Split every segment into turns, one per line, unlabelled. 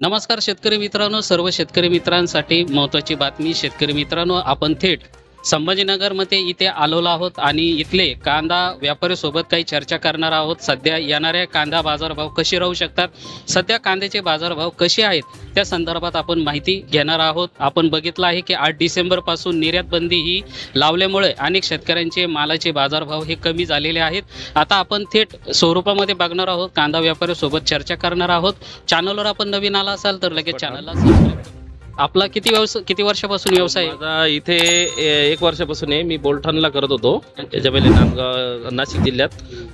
नमस्कार शेतकरी मित्रांनो सर्व शेतकरी मित्रांसाठी महत्त्वाची बातमी. शेतकरी मित्रांनो आपण थेट संभाजीनगरमध्ये इथे आलेलो आहोत आणि इथले कांदा व्यापाऱ्यासोबत काही चर्चा करणार आहोत. सध्या येणाऱ्या कांदा बाजारभाव कसे राहू शकतात? सध्या कांद्याचे बाजारभाव कसे आहेत? त्या संदर्भात आपण माहिती घेणार आहोत. आपण बघितलं आहे की आठ डिसेंबरपासून निर्यात बंदी ही लावल्यामुळे अनेक शेतकऱ्यांचे मालाचे बाजारभाव हे कमी झालेले आहेत. आता आपण थेट स्वरूपामध्ये बघणार आहोत. कांदा व्यापाऱ्यासोबत चर्चा करणार आहोत. चॅनलवर आपण नवीन आला असाल तर लगेच चॅनलला सबस्क्राईब करा. आपला किती व्यवसाय किती वर्षापासून व्यवसाय आहे?
माझा इथे ए- एक वर्षापासून आहे. मी बोलठाणला करत होतो. त्याच्या पहिले नांदगाव नाशिक जिल्ह्यात.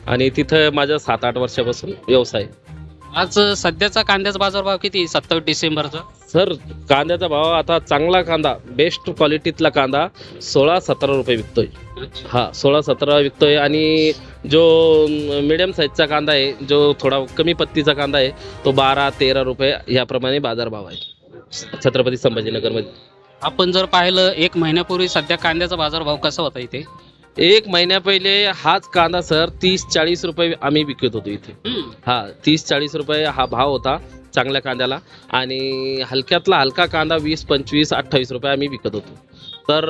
आणि तिथं माझा सात आठ वर्षापासून व्यवसाय आहे.
आज सध्याचा कांद्याचा बाजारभाव किती सत्तावीस डिसेंबरचा?
सर कांद्याचा भाव आता चांगला कांदा बेस्ट क्वालिटीतला कांदा सोळा सतरा रुपये विकतोय. हा सोळा सतरा विकतोय. आणि जो मिडियम साईजचा कांदा आहे जो थोडा कमी पत्तीचा कांदा आहे तो बारा तेरा रुपये याप्रमाणे बाजारभाव आहे. छत्रपती संभाजीनगरमध्ये?
आपण जर पाहिलं एक महिन्यापूर्वी सध्या कांद्याचा बाजारभाव कसा होता इथे?
एक महिन्या पहिले हाच कांदा सर तीस चाळीस रुपये आम्ही विकत होतो इथे. हा तीस चाळीस रुपये हा भाव होता चांगल्या कांद्याला. आणि हलक्यातला हलका कांदा वीस पंचवीस अठ्ठावीस रुपये आम्ही विकत होतो. तर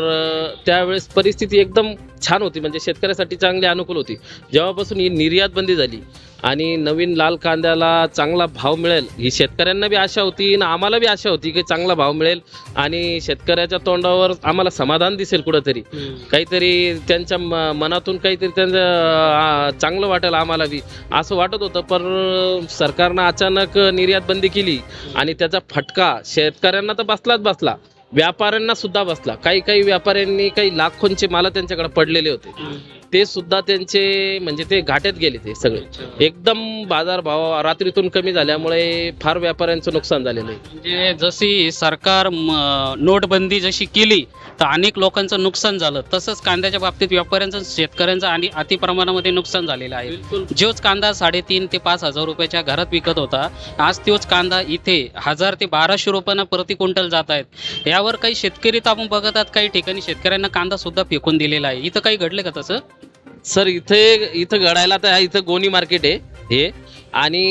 त्यावेळेस परिस्थिती एकदम छान होती. म्हणजे शेतकऱ्यासाठी चांगली अनुकूल होती. जेव्हापासून ही निर्यात बंदी झाली आणि नवीन लाल कांद्याला चांगला भाव मिळेल ही शेतकऱ्यांना बी आशा होती आणि आम्हाला बी आशा होती की चांगला भाव मिळेल आणि शेतकऱ्याच्या तोंडावर आम्हाला समाधान दिसेल कुठंतरी. काहीतरी त्यांच्या म- मनातून काहीतरी त्यांचं चांगलं वाटेल आम्हाला बी असं वाटत होतं. पण सरकारनं अचानक निर्यात बंदी केली आणि त्याचा फटका शेतकऱ्यांना तर बसलाच बसला. व्यापाऱ्यांना सुद्धा बसला. काही काही व्यापाऱ्यांनी काही लाखोंचे माल त्यांच्याकडे पडलेले होते. ते सुद्धा त्यांचे म्हणजे ते घाट्यात गेले ते सगळे. एकदम बाजार भाव रात्रीतून कमी झाल्यामुळे फार व्यापाऱ्यांचं नुकसान झालेलं आहे.
म्हणजे जशी सरकार नोटबंदी जशी केली तर अनेक लोकांचं नुकसान झालं. तसंच कांद्याच्या बाबतीत व्यापाऱ्यांचं शेतकऱ्यांचं आणि अति प्रमाणामध्ये नुकसान झालेलं आहे. जोच कांदा साडेतीन ते पाच हजार रुपयाच्या घरात विकत होता. आज तोच कांदा इथे हजार ते बाराशे रुपयांना प्रति क्विंटल जात आहेत. यावर काही शेतकरी तर आपण बघत आहात काही ठिकाणी शेतकऱ्यांना कांदा सुद्धा फेकून दिलेला आहे. इथं काही घडलं का तसं?
सर इथे इथं घडायला तर इथं गोणी मार्केट आहे हे. आणि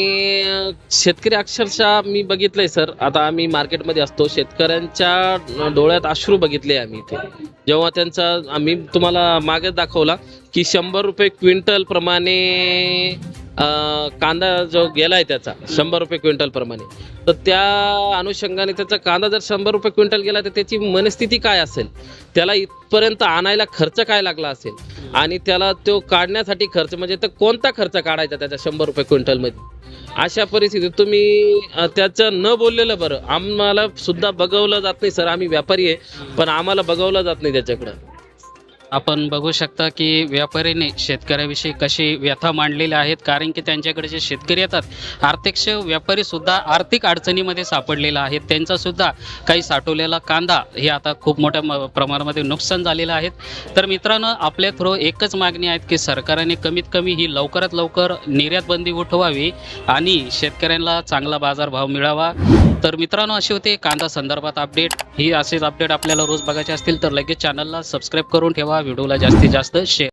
शेतकरी अक्षरशः मी बघितलंय सर. आता आम्ही मार्केटमध्ये असतो. शेतकऱ्यांच्या डोळ्यात अश्रू बघितले आम्ही इथे. जेव्हा त्यांचा आम्ही तुम्हाला मागे दाखवला की शंभर रुपये क्विंटल प्रमाणे कांदा जो गेला आहे त्याचा शंभर रुपये क्विंटल प्रमाणे. तर त्या अनुषंगाने त्याचा कांदा जर शंभर रुपये क्विंटल गेला तर त्याची मनस्थिती काय असेल? त्याला इथपर्यंत आणायला खर्च काय लागला असेल? आणि त्याला तो काढण्यासाठी खर्च म्हणजे तर कोणता खर्च काढायचा त्याच्या शंभर रुपये क्विंटलमध्ये? अशा परिस्थितीत तुम्ही त्याचं न बोललेलं बरं. आम्हाला सुद्धा बघवलं जात नाही सर. आम्ही व्यापारी आहे पण आम्हाला बघवलं जात नाही त्याच्याकडं.
आपण बघू शकता की व्यापाऱ्याने शेतकऱ्याविषयी कशी व्यथा मांडलेल्या आहेत कारण की त्यांच्याकडे जे शेतकरी येतात आर्थिक व्यापारी सुद्धा आर्थिक अडचणीमध्ये सापडलेला आहे. त्यांचा सुद्धा काही साठवलेला कांदा हे आता खूप मोठ्या म- प्रमाणामध्ये नुकसान झालेलं आहे. तर मित्रांनो आपल्या थ्रू एकच मागणी आहेत की सरकारने कमीत कमी ही लवकरात लवकर निर्यात बंदी उठवावी आणि शेतकऱ्यांना चांगला बाजारभाव मिळावा. तर मित्रांनो असे होते कांदा संदर्भात अपडेट ही असेच अपडेट आपल्याला रोज बघायचे असतील तर लगेच चॅनलला सबस्क्राईब करून ठेवा. व्हिडिओला जास्तीत जास्त शेअर